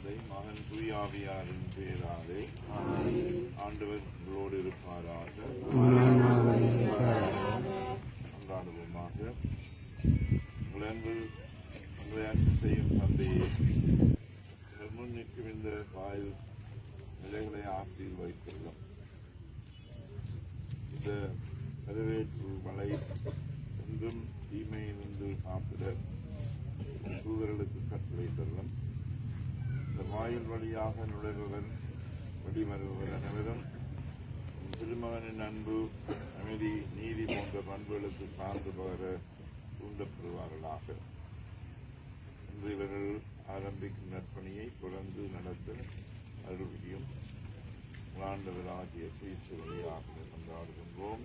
தந்தை மகன் தூயாவியாரின் பெயராலே ஆண்டவர் உங்களோடு இருப்பாராக. கொண்டாடுவோமாக. உங்கள் அன்பு உங்களை அன்பு செய்யும் தந்தையை முன் நிற்கும் இந்த வாயில் நிலைகளை ஆசையில் வைத்துள்ளோம் இந்த வரவேற்பு மலை என்றும் தீமையிலிருந்து காப்பிட தூதர்களுக்கு கட்டளை தருளும் வாயில் வழியாக நுழைபவர் வெளிவருபவர் அனைவரும் திருமகனின் அன்பு அமைதி நீதி போன்ற பண்புகளுக்கு சார்ந்து பகர தூண்டப்படுவார்களாக. இன்று இவர்கள் ஆரம்பிக்கும் நற்பணியை தொடர்ந்து நடத்த அருள்வியும் ஆண்டவராகிய கிறிஸ்து வழியாக கொண்டாடுகின்றோம்